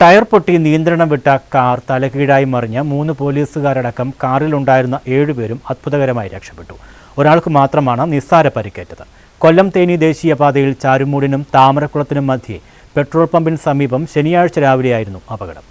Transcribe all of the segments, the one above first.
Tyre പൊട്ടി നിയന്ത്രണം വിട്ട കാർ തലകീഴായി മറിഞ്ഞ് മൂന്ന് പോലീസുകാരടക്കം കാറിലുണ്ടായിരുന്ന ഏഴുപേരും അത്ഭുതകരമായി രക്ഷപ്പെട്ടു. ഒരാൾക്ക് മാത്രമാണ് നിസ്സാര പരിക്കേറ്റത്. കൊല്ലം തേനി ദേശീയപാതയിൽ ചാരുമൂടിനും താമരക്കുളത്തിനും മധ്യേ പെട്രോൾ പമ്പിന് സമീപം ശനിയാഴ്ച രാവിലെയായിരുന്നു അപകടം.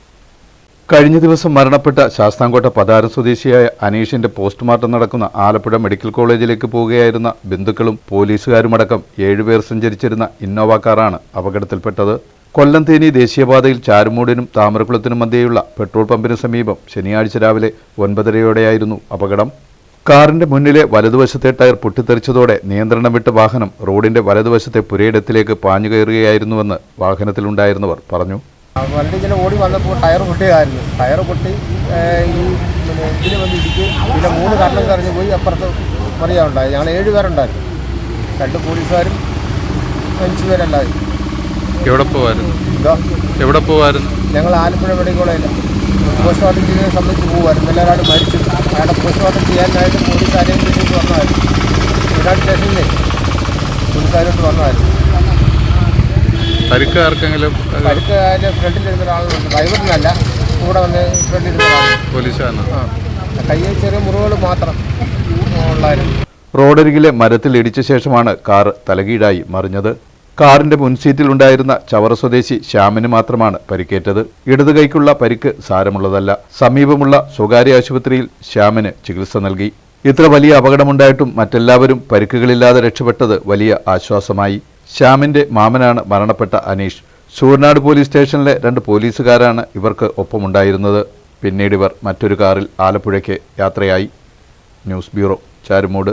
കഴിഞ്ഞ ദിവസം മരണപ്പെട്ട ശാസ്താംകോട്ട പതാരം സ്വദേശിയായ അനീഷിന്റെ പോസ്റ്റ്മോർട്ടം നടക്കുന്ന ആലപ്പുഴ മെഡിക്കൽ കോളേജിലേക്ക് പോവുകയായിരുന്ന ബന്ധുക്കളും പോലീസുകാരുമടക്കം ഏഴുപേർ സഞ്ചരിച്ചിരുന്ന ഇന്നോവ കാറാണ് അപകടത്തിൽപ്പെട്ടത്. കൊല്ലം തേനി ദേശീയപാതയിൽ ചാരുമൂടിനും താമരക്കുളത്തിനും മധ്യേയുള്ള പെട്രോൾ പമ്പിന് സമീപം ശനിയാഴ്ച രാവിലെ ഒൻപതരയോടെയായിരുന്നു അപകടം. കാറിന്റെ മുന്നിലെ വലതുവശത്തെ ടയർ പൊട്ടിത്തെറിച്ചതോടെ നിയന്ത്രണം വിട്ട വാഹനം റോഡിന്റെ വലതുവശത്തെ പുരയിടത്തിലേക്ക് പാഞ്ഞുകയറുകയായിരുന്നുവെന്ന് വാഹനത്തിലുണ്ടായിരുന്നവർ പറഞ്ഞു. വണ്ടി ഇങ്ങനെ ഓടി വന്നപ്പോൾ ടയർ പൊട്ടിയതായിരുന്നു. ടയർ പൊട്ടി ഈ പിന്നെ എഞ്ചിന് വന്ന് ഇടിച്ച് പിന്നെ മൂന്ന് കണ്ണം കറിഞ്ഞ് പോയി അപ്പുറത്ത് മറിയാറുണ്ടായി ഞങ്ങൾ ഏഴ് പേരുണ്ടായിരുന്നു. രണ്ട് പോലീസുകാരും അഞ്ച് പേരുണ്ടായി എവിടെ പോവായിരുന്നു? എവിടെ പോവായിരുന്നു? ഞങ്ങൾ ആലപ്പുഴ മെഡിക്കൽ കോളേജിൽ പോസ്റ്റ്മോർട്ടം ചെയ്യുന്നതിനെ സംബന്ധിച്ച് പോകുമായിരുന്നു എല്ലാവരും മരിച്ചു. അയാളുടെ പോസ്റ്റ്മോർട്ടം ചെയ്യാനായിട്ട് പോലീസ് ആരെയും വന്നായിരുന്നു. വന്നതായിരുന്നു വിരാട് സ്റ്റേഷനിലേ പോലീസുകാരോട്ട് വന്നതായിരുന്നു പരിക്ക് ആർക്കെങ്കിലും പരിക്ക് അതിന്റെ ഫ്രണ്ടിലിരുന്ന ഡ്രൈവറിനല്ല കൂടെ വന്ന് ഫ്രണ്ടിലിരുന്ന പോലീസാണ് ആ. കയ്യിൽ ചെറിയ മുറിവുകൾ മാത്രം ഉള്ളായിരുന്നു റോഡരികിലെ മരത്തിൽ ഇടിച്ച ശേഷമാണ് കാർ തലകീഴായി മറിഞ്ഞത്. കാറിന്റെ മുൻസീറ്റിൽ ഉണ്ടായിരുന്ന ചവറ സ്വദേശി ശ്യാമിന് മാത്രമാണ് പരിക്കേറ്റത്. ഇടതു കൈക്കുള്ള പരിക്ക് സാരമുള്ളതല്ല. സമീപമുള്ള സ്വകാര്യ ആശുപത്രിയിൽ ശ്യാമിന് ചികിത്സ നൽകി. ഇത്ര വലിയ അപകടമുണ്ടായിട്ടും മറ്റെല്ലാവരും പരിക്കുകളില്ലാതെ രക്ഷപ്പെട്ടത് വലിയ ആശ്വാസമായി. ശ്യാമിന്റെ മാമനാണ് മരണപ്പെട്ട അനീഷ്. ചൂർനാട് പോലീസ് സ്റ്റേഷനിലെ രണ്ട് പോലീസുകാരാണ് ഇവർക്ക് ഒപ്പമുണ്ടായിരുന്നത്. പിന്നീട് ഇവർ മറ്റൊരു കാറിൽ ആലപ്പുഴയ്ക്ക് യാത്രയായി. News bureau Charummoodu.